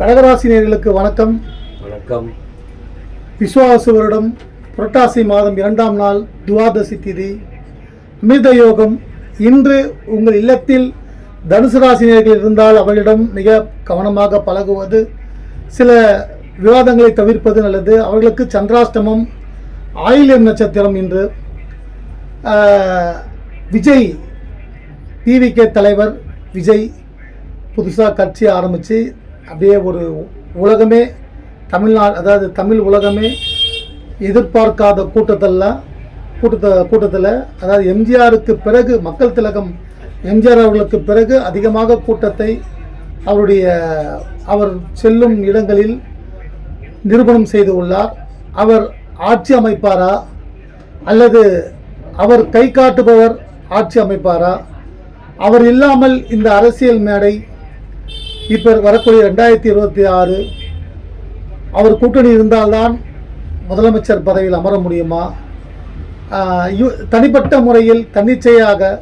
கடகராசினியர்களுக்கு வணக்கம். வணக்கம். விஸ்வாச வருடம் புரட்டாசி மாதம் இரண்டாம் நாள் துவாதசி திதி. அமிர்த யோகம். இன்று உங்கள் இல்லத்தில் தனுசு ராசினியர்கள் இருந்தால் அவர்களிடம் மிக கவனமாக பழகுவது சில விவாதங்களை தவிர்ப்பது நல்லது. அவர்களுக்கு சந்திராஷ்டமம் ஆயில்யம் நட்சத்திரம் இன்று. விஜய் டிவிகே தலைவர் விஜய் புதுசாக கட்சி ஆரம்பித்து அப்படியே ஒரு உலகமே தமிழ்நாடு அதாவது தமிழ் உலகமே எதிர்பார்க்காத கூட்டத்தெல்லாம் கூட்டத்தை கூட்டத்தில் அதாவது எம்ஜிஆருக்கு பிறகு மக்கள் திலகம் எம்ஜிஆர் அவர்களுக்கு பிறகு அதிகமாக கூட்டத்தை அவருடைய அவர் செல்லும் இடங்களில் நிரூபணம் செய்து உள்ளார். அவர் ஆட்சி அமைப்பாரா? அல்லது அவர் கை காட்டுபவர் ஆட்சி அமைப்பாரா? அவர் இல்லாமல் இந்த அரசியல் மேடை இப்போ வரக்கூடிய ரெண்டாயிரத்தி இருபத்தி ஆறு அவர் கூட்டணி இருந்தால்தான் முதலமைச்சர் பதவியில் அமர முடியுமா? யு- தனிப்பட்ட முறையில் தன்னிச்சையாக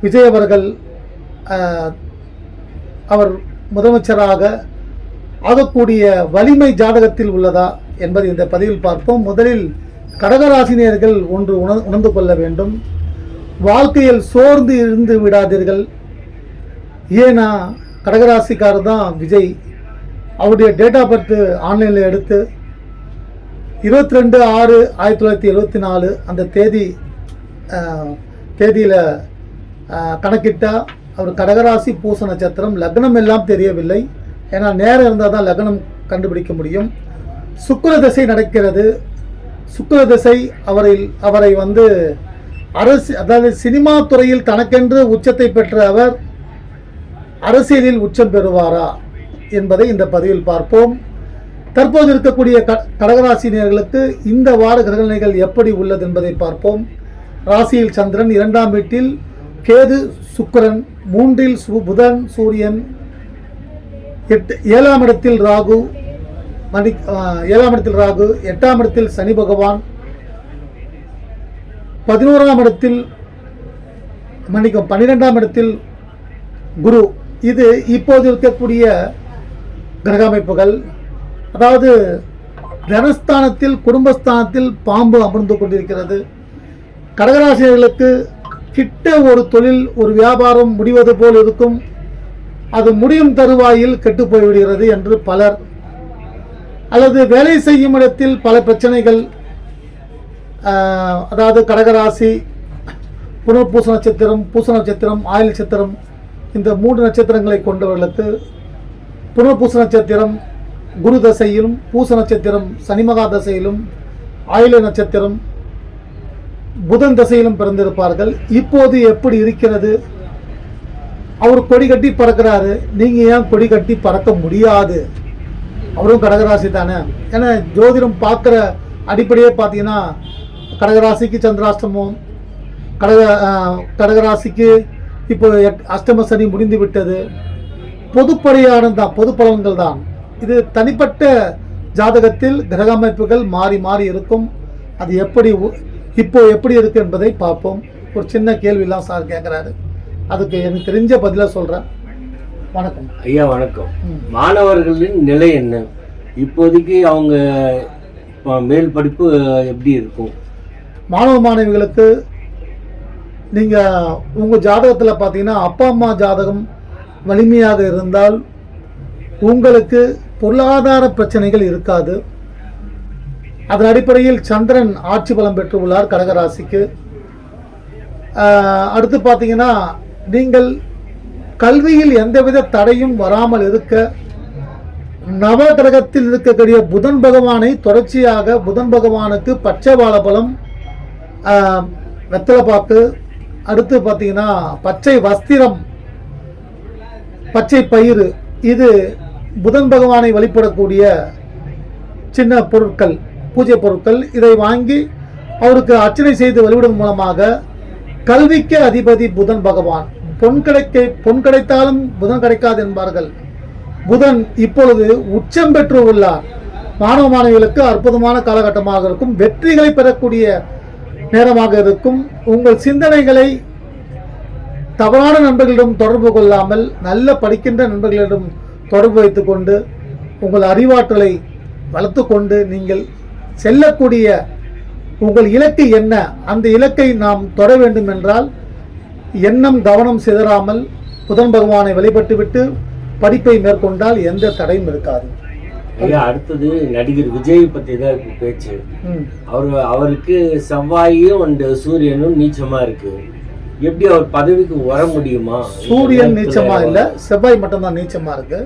விஜய் அவர்கள் அவர் முதலமைச்சராக ஆகக்கூடிய வலிமை ஜாதகத்தில் உள்ளதா என்பதை இந்த பதிவில் பார்ப்போம். முதலில் கடகராசினியர்கள் ஒன்று உண உணர்ந்து கொள்ள வேண்டும். வாழ்க்கையில் சோர்ந்து இருந்து விடாதீர்கள். ஏன்னா கடகராசிக்காரர் தான் விஜய். அவருடைய டேட் ஆஃப் பர்த் ஆன்லைனில் எடுத்து இருபத்தி ரெண்டு ஆறு ஆயிரத்தி தொள்ளாயிரத்தி எழுபத்தி நாலு அந்த தேதி தேதியில் கணக்கிட்டால் அவர் கடகராசி பூச நட்சத்திரம். லக்னம் எல்லாம் தெரியவில்லை. ஏன்னா நேரம் இருந்தால் தான் லக்னம் கண்டுபிடிக்க முடியும். சுக்கர திசை நடக்கிறது. சுக்கர திசை அவரை அவரை வந்து அரசு அதாவது சினிமா துறையில் தனக்கென்று உச்சத்தை பெற்ற அவர் அரசியலில் உச்சம் பெறுவாரா என்பதை இந்த பதிவில் பார்ப்போம். தற்போது இருக்கக்கூடிய க கடகராசினியர்களுக்கு இந்த வார கிரகநிலைகள் எப்படி உள்ளது என்பதை பார்ப்போம். ராசியில் சந்திரன் இரண்டாம் வீட்டில் கேது சுக்கரன் மூன்றில் சு புதன் சூரியன். எட்டு ஏழாம் இடத்தில் ராகு மணி ஏழாம் இடத்தில் ராகு எட்டாம் இடத்தில் சனி பகவான். பதினோராம் இடத்தில் மன்னிக்கும் பன்னிரெண்டாம் இடத்தில் குரு. இது இப்போது இருக்கக்கூடிய கிரக அமைப்புகள் அதாவது தனஸ்தானத்தில் குடும்பஸ்தானத்தில் பாம்பு அமர்ந்து கொண்டிருக்கிறது. கடகராசிரியர்களுக்கு கிட்ட ஒரு தொழில் ஒரு வியாபாரம் முடிவது போல் இருக்கும். அது முடியும் தருவாயில் கெட்டு போய்விடுகிறது என்று பலர். அல்லது வேலை செய்யும் இடத்தில் பல பிரச்சனைகள் அதாவது கடகராசி புனர்பூச நட்சத்திரம் பூச நட்சத்திரம் ஆயுள் நட்சத்திரம் இந்த மூன்று நட்சத்திரங்களை கொண்டவர்களுக்கு புனர்பூச நட்சத்திரம் குரு தசையிலும் பூச நட்சத்திரம் சனிமகா தசையிலும் ஆயுள நட்சத்திரம் புதன் தசையிலும் பிறந்திருப்பார்கள். இப்போது எப்படி இருக்கிறது? அவர் கொடி கட்டி பறக்கிறாரு. நீங்க ஏன் கொடி கட்டி பறக்க முடியாது? அவரும் கடகராசி தானே. ஏன்னா ஜோதிடம் பார்க்குற அடிப்படையே பார்த்தீங்கன்னா கடகராசிக்கு சந்திராஷ்டமம் கடக கடகராசிக்கு இப்போ அஷ்டம சனி முடிந்து விட்டது. பொதுப்படையானது தான் பொது பலன்கள் தான் இது தனிப்பட்ட ஜாதகத்தில் கிரக அமைப்புகள் மாறி மாறி இருக்கும். அது எப்படி இப்போ எப்படி இருக்கு என்பதை பார்ப்போம். ஒரு சின்ன கேள்விலாம் சார் கேட்குறாரு அதுக்கு எனக்கு தெரிஞ்ச பதிலாக சொல்கிறேன் வணக்கம். ஐயா வணக்கம். மாணவர்களின் நிலை என்ன? இப்போதைக்கு அவங்க மேல் படிப்பு எப்படி இருக்கும்? மாணவ மாணவிகளுக்கு நீங்கள் உங்கள் ஜாதகத்தில் பார்த்தீங்கன்னா அப்பா அம்மா ஜாதகம் வலிமையாக இருந்தால் உங்களுக்கு பொருளாதார பிரச்சனைகள் இருக்காது. அதன் அடிப்படையில் சந்திரன் ஆட்சி பலம் பெற்றுள்ளார் கடகராசிக்கு. அடுத்து பார்த்தீங்கன்னா நீங்கள் கல்வியில் எந்தவித தடையும் வராமல் இருக்க நவ கிரகத்தில் இருக்கக்கூடிய புதன் பகவானை தொடர்ச்சியாக புதன் பகவானுக்கு பச்சை வாழைப்பழம் வெத்தலை வெத்தலைப்பாக்கு அடுத்து பார்த்தீங்கன்னா பச்சை வஸ்திரம் பச்சை பயிறு. இது புதன் பகவானை வழிபடக்கூடிய சின்ன பொருட்கள் பூஜை பொருட்கள். இதை வாங்கி அவருக்கு அர்ச்சனை செய்து வழிபடுவதன் மூலமாக கல்விக்கு அதிபதி புதன் பகவான். பொன் கிடைக்க பொன் கிடைத்தாலும் புதன் கிடைக்காது என்பார்கள். புதன் இப்பொழுது உச்சம் பெற்று உள்ளார் மாணவ மாணவிகளுக்கு அற்புதமான காலகட்டமாக இருக்கும். வெற்றிகளை பெறக்கூடிய நேரமாக இருக்கும். உங்கள் சிந்தனைகளை தவறான நண்பர்களிடம் தொடர்பு கொள்ளாமல் நல்ல படிக்கின்ற நண்பர்களிடம் தொடர்பு வைத்துக்கொண்டு உங்கள் அறிவாற்றலை வளர்த்து கொண்டு நீங்கள் செல்லக்கூடிய உங்கள் இலக்கு என்ன? அந்த இலக்கை நாம் தொட வேண்டும் என்றால் எண்ணம் கவனம் சிதறாமல் புதன் பகவானை வழிபட்டுவிட்டு படிப்பை மேற்கொண்டால் எந்த தடையும் இருக்காது. ஐயா அடுத்தது நடிகர் விஜய் பத்தி தான் இருக்கு பேச்சு. அவர் அவருக்கு செவ்வாயும் அண்ட் சூரியனும் நீச்சமா இருக்கு. எப்படி அவர் பதவிக்கு வர முடியுமா? சூரியன் நீச்சமா இல்லை செவ்வாய் மட்டும்தான் நீச்சமா இருக்கு.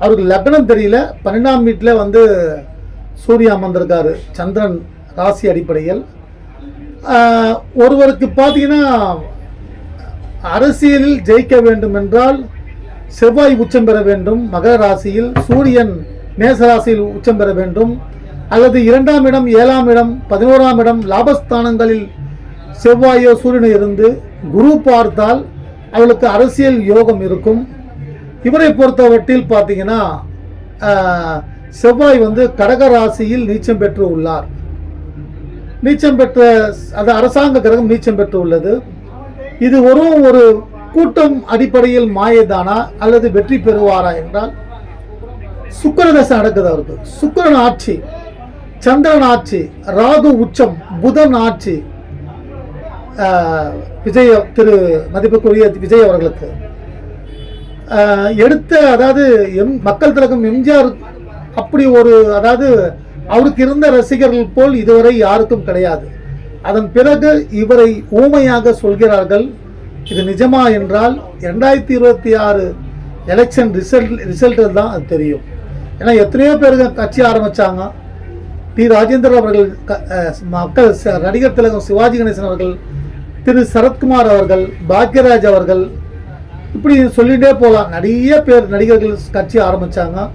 அவருக்கு லக்னம் தெரியல பன்னெண்டாம் வீட்டில் வந்து சூரிய அமர்ந்திருக்காரு சந்திரன் ராசி அடிப்படையில். ஒருவருக்கு பார்த்தீங்கன்னா அரசியலில் ஜெயிக்க வேண்டும் என்றால் செவ்வாய் உச்சம் பெற வேண்டும். மகர ராசியில் சூரியன் மேசராசியில் உச்சம் பெற வேண்டும். அல்லது இரண்டாம் இடம் ஏழாம் இடம் பதினோராம் இடம் லாபஸ்தானங்களில் செவ்வாயோ சூரியனோ இருந்து குரு பார்த்தால் அவளுக்கு அரசியல் யோகம் இருக்கும். இவரை பொறுத்தவற்றில் பார்த்தீங்கன்னா செவ்வாய் வந்து கடக ராசியில் நீச்சம் பெற்று உள்ளார். நீச்சம் பெற்ற அது அரசாங்க கிரகம் நீச்சம் பெற்று உள்ளது. இது ஒரு ஒரு கூட்டம் அடிப்படையில் மாயதானா அல்லது வெற்றி பெறுவாரா என்றால் சுக்கிர தசை நடக்குது அவருக்கு சுக்கிரன் ஆட்சி சந்திரன் ஆட்சி ராகு உச்சம் புதன் ஆட்சி விஜய் திரு மதிப்புக்குரிய விஜய் அவர்களுக்கு. எடுத்த அதாவது எம் மக்கள் திலகம் எம்ஜிஆர் அப்படி ஒரு அதாவது அவருக்கு இருந்த ரசிகர்கள் போல் இதுவரை யாருக்கும் கிடையாது. அதன் பிறகு இவரை ஊமையாக சொல்கிறார்கள் இது நிஜமா என்றால் இரண்டாயிரத்தி இருபத்தி ஆறு எலெக்ஷன் ரிசல்ட் ரிசல்ட்டில் தான் அது தெரியும். ஏன்னா எத்தனையோ பேருங்க கட்சி ஆரம்பிச்சாங்க. டி ராஜேந்திரன் அவர்கள் க- மக்கள் நடிகர் திலகம் சிவாஜி கணேசன் அவர்கள் திரு. சரத்குமார் அவர்கள் பாக்யராஜ் அவர்கள் இப்படி சொல்லிகிட்டே போகலாம். நிறைய பேர் நடிகர்கள் கட்சி ஆரம்பிச்சாங்க.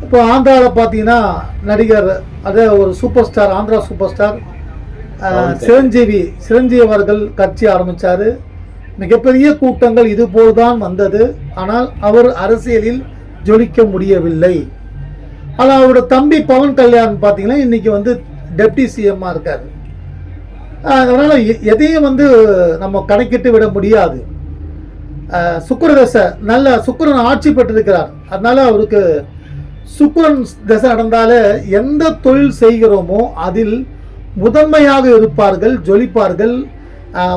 இப்போ ஆந்திராவில் பார்த்தீங்கன்னா நடிகர் அதே ஒரு super star Andhra super star Chiranjeevi Chiranjeevi அவர்கள் கட்சி ஆரம்பிச்சாரு. மிகப்பெரிய கூட்டங்கள் இது போல்தான் வந்தது. ஆனால் அவர் அரசியலில் ஜொலிக்க முடியவில்லை. ஆனால் அவரோட தம்பி பவன் கல்யாண் பார்த்தீங்கன்னா இன்னைக்கு வந்து டெப்டி சிஎம்மாக இருக்கார். அதனால் எதையும் வந்து நம்ம கணக்கிட்டு விட முடியாது. சுக்கர தசை நல்ல சுக்கரன் ஆட்சி பெற்றிருக்கிறார். அதனால் அவருக்கு சுக்கரன் தசை நடந்தாலே எந்த தொழில் செய்கிறோமோ அதில் முதன்மையாக இருப்பார்கள் ஜொலிப்பார்கள்.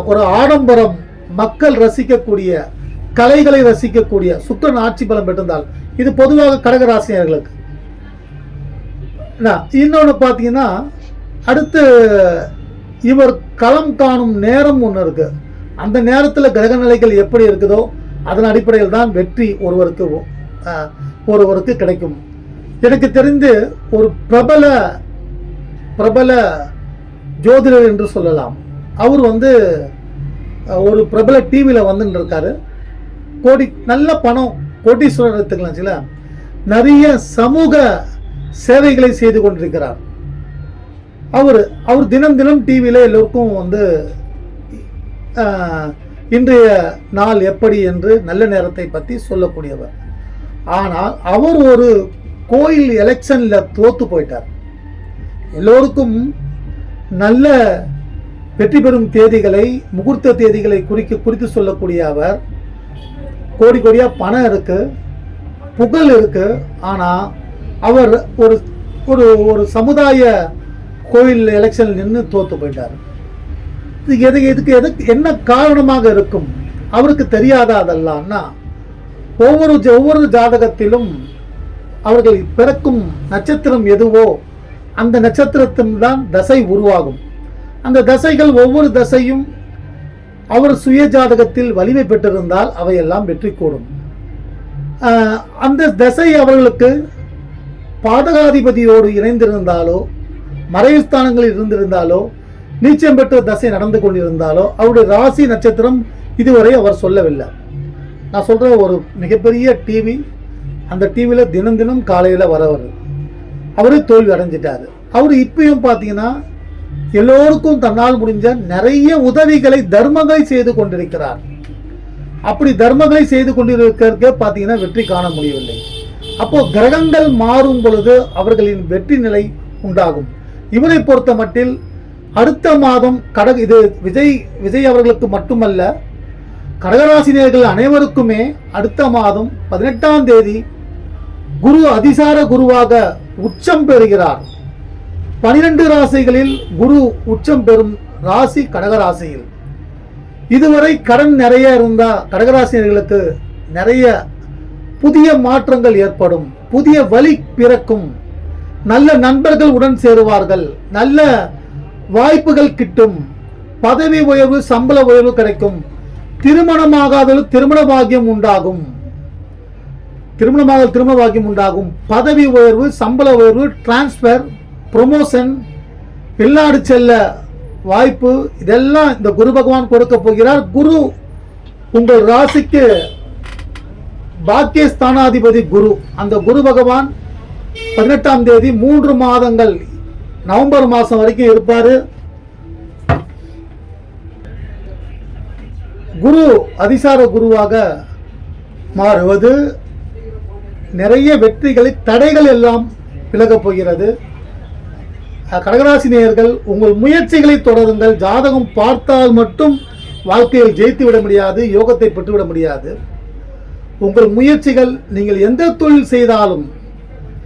ஒரு ஆடம்பரம் மக்கள் ரசிக்கக்கூடிய கலைகளை ரசிக்கக்கூடிய சுக்கரன் ஆட்சி பலம் பெற்றிருந்தால் இது பொதுவாக கடகராசினியர்களுக்கு. இன்னொன்று பார்த்தீங்கன்னா அடுத்து இவர் களம் காணும் நேரம் ஒன்று இருக்கு. அந்த நேரத்தில் கிரக நிலைகள் எப்படி இருக்குதோ அதன் அடிப்படையில் தான் வெற்றி ஒருவருக்கு ஒருவருக்கு கிடைக்கும். எனக்கு தெரிந்து ஒரு பிரபல பிரபல ஜோதிடர் என்று சொல்லலாம். அவர் வந்து ஒரு பிரபல டிவியில் வந்துட்டு இருக்காரு. கோடி நல்ல பணம் கோட்டீஸ்வரர் எடுத்துக்கலாம் சில நிறைய சமூக சேவைகளை செய்து கொண்டிருக்கிறார். அவர் அவர் தினம் தினம் டிவியில் எல்லோருக்கும் வந்து இன்றைய நாள் எப்படி என்று நல்ல நேரத்தை பற்றி சொல்லக்கூடியவர். ஆனால் அவர் ஒரு கோயில் எலெக்ஷனில் தோத்து போயிட்டார். எல்லோருக்கும் நல்ல வெற்றி பெறும் தேதிகளை முகூர்த்த தேதிகளை குறிக்க குறித்து சொல்லக்கூடிய அவர் கோடி கோடியாக பணம் இருக்குது புகழ் இருக்குது ஆனால் அவர் ஒரு ஒரு ஒரு சமுதாய கோயில் எலெக்ஷன் நின்று தோத்து போயிட்டார். இது எது எதுக்கு எதுக்கு என்ன காரணமாக இருக்கும்? அவருக்கு தெரியாதா அதெல்லாம்னா ஒவ்வொரு ஜ- ஒவ்வொரு ஜாதகத்திலும் அவர்கள் பிறக்கும் நட்சத்திரம் எதுவோ அந்த நட்சத்திரத்தின் தான் தசை உருவாகும். அந்த தசைகள் ஒவ்வொரு தசையும் அவர் சுய ஜாதகத்தில் வலிமை பெற்றிருந்தால் அவையெல்லாம் வெற்றி கூடும் அந்த தசை அவர்களுக்கு பாதகாதிபதியோடு இணைந்திருந்தாலோ மறைவுஸ்தானங்களில் இருந்திருந்தாலோ நீச்சம் பெற்ற தசை நடந்து கொண்டிருந்தாலோ அவருடைய ராசி நட்சத்திரம் இதுவரை அவர் சொல்லவில்லை. நான் சொல்கிற ஒரு மிகப்பெரிய டிவி அந்த டிவியில் தினம் தினம் காலையில் வரவர். அவரு தோல்வி அடைஞ்சிட்டார். அவர் இப்பயும் பார்த்தீங்கன்னா எல்லோருக்கும் தன்னால் முடிஞ்ச நிறைய உதவிகளை தர்மங்களை செய்து கொண்டிருக்கிறார். அப்படி தர்மங்களை செய்து கொண்டிருக்கிறதுக்கு பார்த்தீங்கன்னா வெற்றி காண முடியவில்லை. அப்போ கிரகங்கள் மாறும் பொழுது அவர்களின் வெற்றி நிலை உண்டாகும். இவரை பொறுத்த மட்டில் அடுத்த மாதம் கடக இது விஜய் விஜய் அவர்களுக்கு மட்டுமல்ல கடகராசினியர்கள் அனைவருக்குமே அடுத்த மாதம் பதினெட்டாம் தேதி குரு அதிசார குருவாக உச்சம் பெறுகிறார். பனிரெண்டு ராசிகளில் குரு உச்சம் பெறும் ராசி கடகராசியில். இதுவரை கடன் நிறைய இருந்தால் கடகராசினியர்களுக்கு நிறைய புதிய மாற்றங்கள் ஏற்படும் புதிய வழி பிறக்கும். நல்ல நண்பர்கள் உடன் சேருவார்கள் நல்ல வாய்ப்புகள் கிட்டும். பதவி உயர்வு சம்பள உயர்வு கிடைக்கும். திருமணமாகாதது திருமண பாக்கியம் உண்டாகும். திருமணமாக திருமண பாக்கியம் உண்டாகும். பதவி உயர்வு சம்பள உயர்வு டிரான்ஸ்ஃபர் ப்ரொமோஷன் வெளிநாடு செல்ல வாய்ப்பு இதெல்லாம் இந்த குரு பகவான் கொடுக்க போகிறார். குரு உங்கள் ராசிக்கு பாக்கியஸ்தானாதிபதி குரு. அந்த குரு பகவான் பதினெட்டாம் தேதி மூன்று மாதங்கள் நவம்பர் மாதம் வரைக்கும் இருப்பார். குரு அதிசார குருவாக மாறுவது நிறைய வெற்றிகளை தடைகள் எல்லாம் விலகப் போகிறது. கடகராசி நேயர்கள் உங்கள் முயற்சிகளை தொடருங்கள். ஜாதகம் பார்த்தால் மட்டும் வாழ்க்கையில் ஜெயித்து விட முடியாது யோகத்தை பெற்றுவிட முடியாது. உங்கள் முயற்சிகள் நீங்கள் எந்த தொழில் செய்தாலும்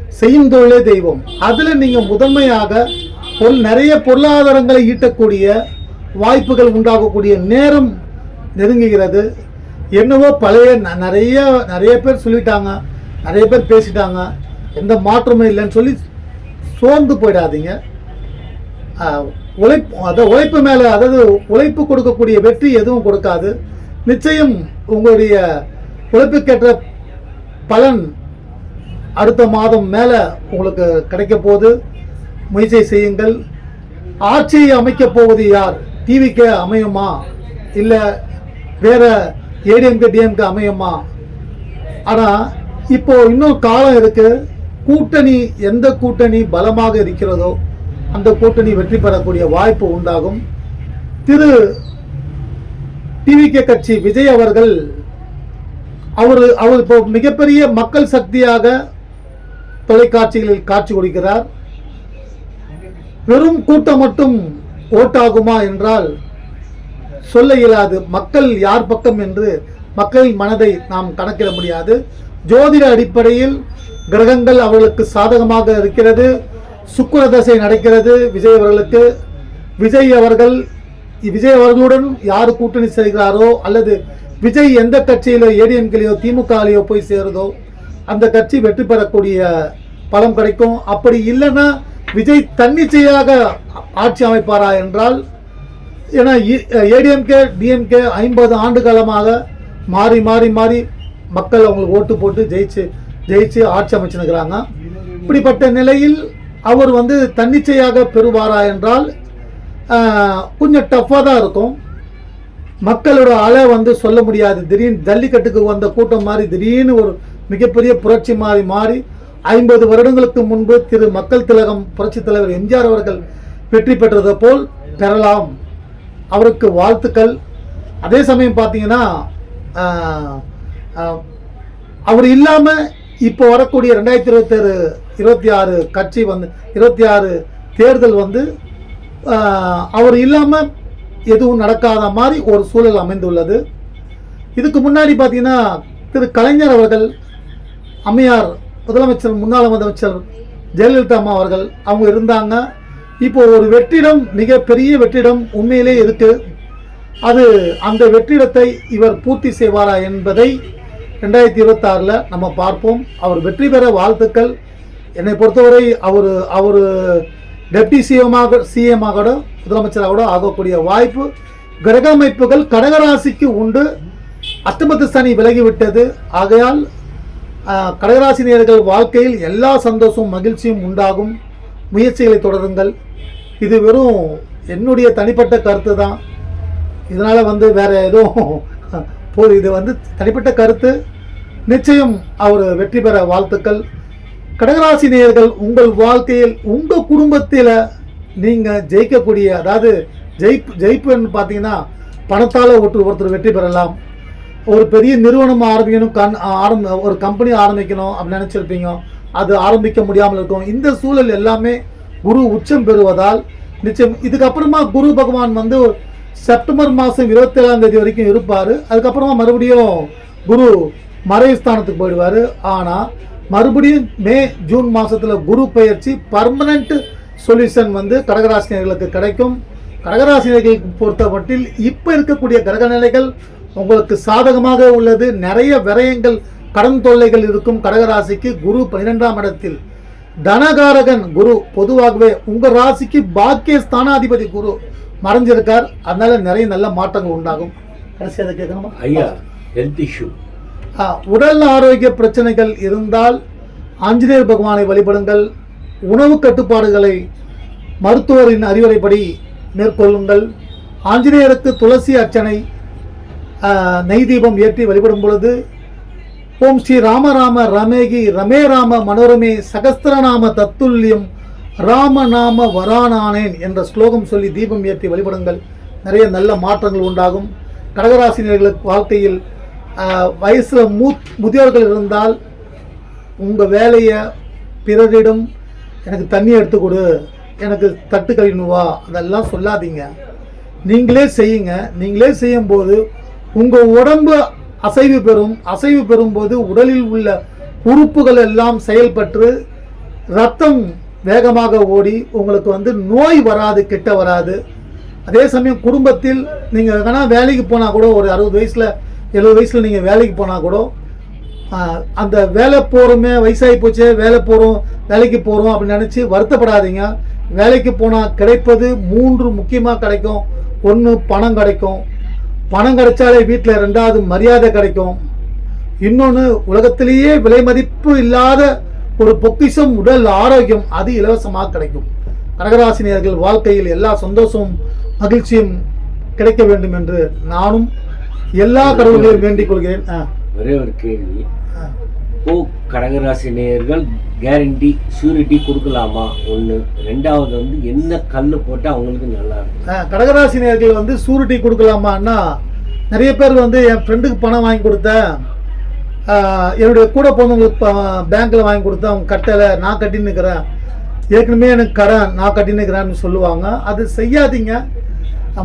செய்யும் தொழிலே தெய்வம். அதில் நீங்கள் முதன்மையாக பொருள் நிறைய பொருளாதாரங்களை ஈட்டக்கூடிய வாய்ப்புகள் உண்டாகக்கூடிய நேரம் நெருங்குகிறது. என்னவோ பழைய ந- நிறைய நிறைய பேர் சொல்லிட்டாங்க நிறைய பேர் பேசிட்டாங்க எந்த மாற்றமும் இல்லைன்னு சொல்லி சோர்ந்து போயிடாதீங்க. உழைப்பு அதாவது உழைப்பு மேலே அதாவது உழைப்பு கொடுக்கக்கூடிய வெற்றி எதுவும் கொடுக்காது. நிச்சயம் உங்களுடைய உழைப்புக்கேற்ற பலன் அடுத்த மாதம் மேலே உங்களுக்கு கிடைக்க போகுது. முயற்சி செய்யுங்கள். ஆட்சியை அமைக்கப் போவது யார்? டிவிக்கு அமையுமா? இல்லை வேற ஏடிஎம்கே டிஎம்கே அமையுமா? ஆனால் இப்போ இன்னும் காலம் இருக்கு. கூட்டணி எந்த கூட்டணி பலமாக இருக்கிறதோ அந்த கூட்டணி வெற்றி பெறக்கூடிய வாய்ப்பு உண்டாகும். திரு டிவிகே கட்சி விஜய் அவர்கள் அவர் அவர் இப்போ மிகப்பெரிய மக்கள் சக்தியாக தொலைக்காட்சிகளில் காட்சி கொடுக்கிறார். வெறும் கூட்டம் மட்டும் ஓட்டாகுமா என்றால் சொல்ல இயலாது. மக்கள் யார் பக்கம் என்று மக்களின் மனதை நாம் கணக்கிட முடியாது. ஜோதிட அடிப்படையில் கிரகங்கள் அவர்களுக்கு சாதகமாக இருக்கிறது. சுக்கர தசை நடக்கிறது விஜய் அவர்களுக்கு. விஜய் அவர்கள் விஜய் அவர்களுடன் யார் கூட்டணி செய்கிறாரோ அல்லது விஜய் எந்த கட்சியிலோ ஏடிஎம்கேலையோ திமுகலையோ போய் சேருதோ அந்த கட்சி வெற்றி பெறக்கூடிய பலம் கிடைக்கும். அப்படி இல்லைன்னா விஜய் தன்னிச்சையாக ஆட்சி அமைப்பாரா என்றால் ஏன்னா ஏடிஎம்கே டிஎம்கே ஐம்பது ஆண்டு காலமாக மாறி மாறி மாறி மக்கள் அவங்களுக்கு ஓட்டு போட்டு ஜெயிச்சு ஜெயிச்சு ஆட்சி அமைச்சுனுக்கிறாங்க இப்படிப்பட்ட நிலையில் அவர் வந்து தன்னிச்சையாக பெறுவாரா என்றால் கொஞ்சம் டஃப்பாக தான் இருக்கும். மக்களோட அலை வந்து சொல்ல முடியாது. திடீர்னு ஜல்லிக்கட்டுக்கு வந்த கூட்டம் மாதிரி திடீர்னு ஒரு மிகப்பெரிய புரட்சி மாறி மாறி ஐம்பது வருடங்களுக்கு முன்பு திரு மக்கள் திலகம் புரட்சி தலைவர் எம்ஜிஆர் அவர்கள் வெற்றி பெற்றது போல் பெறலாம். அவருக்கு வாழ்த்துக்கள். அதே சமயம் பார்த்தீங்கன்னா அவர் இல்லாமல் இப்போ வரக்கூடிய ரெண்டாயிரத்தி இருபத்தேழு இருபத்தி ஆறு கட்சி வந்து இருபத்தி ஆறு தேர்தல் வந்து அவர் இல்லாமல் எதுவும் நடக்காத மாதிரி ஒரு சூழல் அமைந்துள்ளது. இதுக்கு முன்னாடி பார்த்தீங்கன்னா திரு கலைஞர் அவர்கள் அம்மையார் முதலமைச்சர் முன்னாள் முதலமைச்சர் ஜெயலலிதா அம்மா அவர்கள் அவங்க இருந்தாங்க. இப்போ ஒரு வெற்றிடம் மிகப்பெரிய வெற்றிடம் உண்மையிலே இருக்கு. அது அந்த வெற்றிடத்தை இவர் பூர்த்தி செய்வாரா என்பதை ரெண்டாயிரத்தி இருபத்தாறில் நம்ம பார்ப்போம். அவர் வெற்றி பெற வாழ்த்துக்கள். என்னை பொறுத்தவரை அவர் அவர் டெப்டி சிஎமாக சிஎமாக முதலமைச்சராக கூட ஆகக்கூடிய வாய்ப்பு கிரக அமைப்புகள் கடகராசிக்கு உண்டு. அஷ்டமத்து சனி விலகிவிட்டது. ஆகையால் கடகராசி நேர்கள் வாழ்க்கையில் எல்லா சந்தோஷமும் மகிழ்ச்சியும் உண்டாகும். முயற்சிகளை தொடருங்கள். இது வெறும் என்னுடைய தனிப்பட்ட கருத்து தான். இதனால் வந்து வேறு எதுவும் போது இது வந்து தனிப்பட்ட கருத்து. நிச்சயம் அவர் வெற்றி பெற வாழ்த்துக்கள். கடகராசி நேயர்கள் உங்கள் வாழ்க்கையில் உங்கள் குடும்பத்தில் நீங்கள் ஜெயிக்கக்கூடிய அதாவது ஜெயிப்பு ஜெயிப்புன்னு பார்த்தீங்கன்னா பணத்தால் ஒருத்தர் ஒருத்தர் வெற்றி பெறலாம். ஒரு பெரிய நிறுவனம் ஆரம்பிக்கணும் கண் ஆரம்ப ஒரு கம்பெனி ஆரம்பிக்கணும் அப்படின்னு நினச்சிருப்பீங்க. அது ஆரம்பிக்க முடியாமல் இருக்கும். இந்த சூழல் எல்லாமே குரு உச்சம் பெறுவதால் நிச்சயம். இதுக்கப்புறமா குரு பகவான் வந்து செப்டம்பர் மாதம் இருபத்தேழாம் தேதி வரைக்கும் இருப்பார். அதுக்கப்புறமா மறுபடியும் குரு மறைவு ஸ்தானத்துக்கு போயிடுவார். ஆனால் மறுபடியும் மே ஜூன் மாதத்தில் குரு பயிற்சி பர்மனண்ட் சொல்யூஷன் வந்து கடகராசினியர்களுக்கு கிடைக்கும். கடகராசினியர்களுக்கு பொறுத்த மட்டில் இப்போ இருக்கக்கூடிய கிரக நிலைகள் உங்களுக்கு சாதகமாக உள்ளது. நிறைய விரயங்கள் கடன் தொல்லைகள் இருக்கும் கடகராசிக்கு குரு பன்னிரெண்டாம் இடத்தில். தனகாரகன் குரு பொதுவாகவே உங்க ராசிக்கு பாக்கிய ஸ்தானாதிபதி குரு மறைஞ்சிருக்கார். அதனால நிறைய நல்ல மாற்றங்கள் உண்டாகும். கடைசி அதை கேட்கணுமா? ஐயா ஹெல்த் இஷ்யூ உடல் ஆரோக்கிய பிரச்சனைகள் இருந்தால் ஆஞ்சநேயர் பகவானை வழிபடுங்கள். உணவு கட்டுப்பாடுகளை மருத்துவரின் அறிவுரைப்படி மேற்கொள்ளுங்கள். ஆஞ்சநேயருக்கு துளசி அர்ச்சனை நெய் தீபம் ஏற்றி வழிபடும் பொழுது ஓம் ஸ்ரீ ராமராம ரமேகி ரமே ராம மனோரமே சகஸ்திரநாம தத்துல்யம் ராமநாம வரானானேன் என்ற ஸ்லோகம் சொல்லி தீபம் ஏற்றி வழிபடுங்கள். நிறைய நல்ல மாற்றங்கள் உண்டாகும். கடகராசினியர்களுக்கு வாழ்க்கையில் வயசில் மூத் மூ முதியோர்கள் இருந்தால் உங்கள் வேலையை பிறரிடம் எனக்கு தண்ணி எடுத்து கொடு. எனக்கு தட்டு கழிக்கணும் அதெல்லாம் சொல்லாதீங்க. நீங்களே செய்யுங்க. நீங்களே செய்யும்போது உங்கள் உடம்பு அசைவு பெறும். அசைவு பெறும்போது உடலில் உள்ள உறுப்புகள் எல்லாம் செயல்பட்டு ரத்தம் வேகமாக ஓடி உங்களுக்கு வந்து நோய் வராது கெட்ட வராது. அதே சமயம் குடும்பத்தில் நீங்கள் வேணால் வேலைக்கு போனால் கூட ஒரு அறுபது வயசில் எழுபது வயசில் நீங்கள் வேலைக்கு போனால் கூட அந்த வேலை போகிறோமே வயசாகி போச்சே வேலை போகிறோம் வேலைக்கு போகிறோம் அப்படின்னு நினச்சி வருத்தப்படாதீங்க. வேலைக்கு போனால் கிடைப்பது மூன்று முக்கியமாக கிடைக்கும். ஒன்று பணம் கிடைக்கும். பணம் கிடைச்சாலே வீட்டில் ரெண்டாவது மரியாதை கிடைக்கும். இன்னொன்று உலகத்திலேயே விலை மதிப்பு இல்லாத ஒரு பொக்கிஷம் உடல் ஆரோக்கியம் அது இலவசமாக கிடைக்கும். கடகராசினியர்கள் வாழ்க்கையில் எல்லா சந்தோஷமும் மகிழ்ச்சியும் கிடைக்க வேண்டும் என்று நானும் எல்லா கடவுள்களையும் வேண்டிக் கொள்கிறேன். ஒரே ஒரு கேள்வி. ஓ கடகராசி நேயர்கள் கேரண்டி ஷூரிட்டி கொடுக்கலாமா? ஒன்று ரெண்டாவது வந்து என்ன கல் போட்டால் அவங்களுக்கு நல்லா இருக்கும்? ஆ, கடகராசினியர்கள் வந்து சூரிட்டி கொடுக்கலாமான்னா நிறைய பேர் வந்து என் ஃப்ரெண்டுக்கு பணம் வாங்கி கொடுத்தேன். என்னுடைய கூட போனவங்களுக்கு பேங்க்கில் வாங்கி கொடுத்தேன். அவங்க கட்டலை நான் கட்டின்னு இருக்கிறேன் ஏற்கனவே எனக்கு கடன் நான் கட்டின்னு இருக்கிறேன்னு சொல்லுவாங்க. அது செய்யாதீங்க.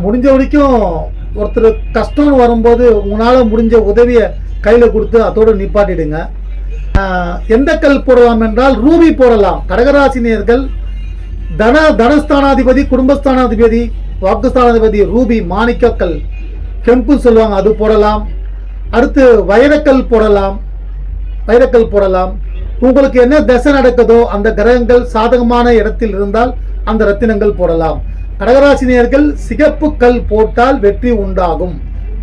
முடிஞ்ச வரைக்கும் ஒருத்தர் கஷ்டம்னு வரும்போது உங்களால் முடிஞ்ச உதவியை கையில் கொடுத்து அதோடு நிப்பாட்டிடுங்க. எந்த கல் போடலாம் என்றால் ரூபி போடலாம். கடகராசினியர்கள் தன தனஸ்தானாதிபதி குடும்பஸ்தானாதிபதி வாக்குஸ்தானாதிபதி ரூபி மாணிக்கக்கல் கெம்பு சொல்லுவாங்க அது போடலாம். அடுத்து வைரக்கல் போடலாம். வைரக்கல் போடலாம். உங்களுக்கு என்ன தசை நடக்குதோ அந்த கிரகங்கள் சாதகமான இடத்தில் இருந்தால் அந்த ரத்தினங்கள் போடலாம். கடகராசினியர்கள் சிகப்பு கல் போட்டால் வெற்றி உண்டாகும்.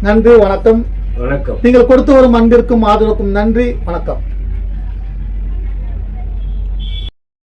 நன்றி வணக்கம். வணக்கம். நீங்கள் கொடுத்து வரும் அன்பிற்கும் ஆதரவுக்கும் நன்றி வணக்கம்.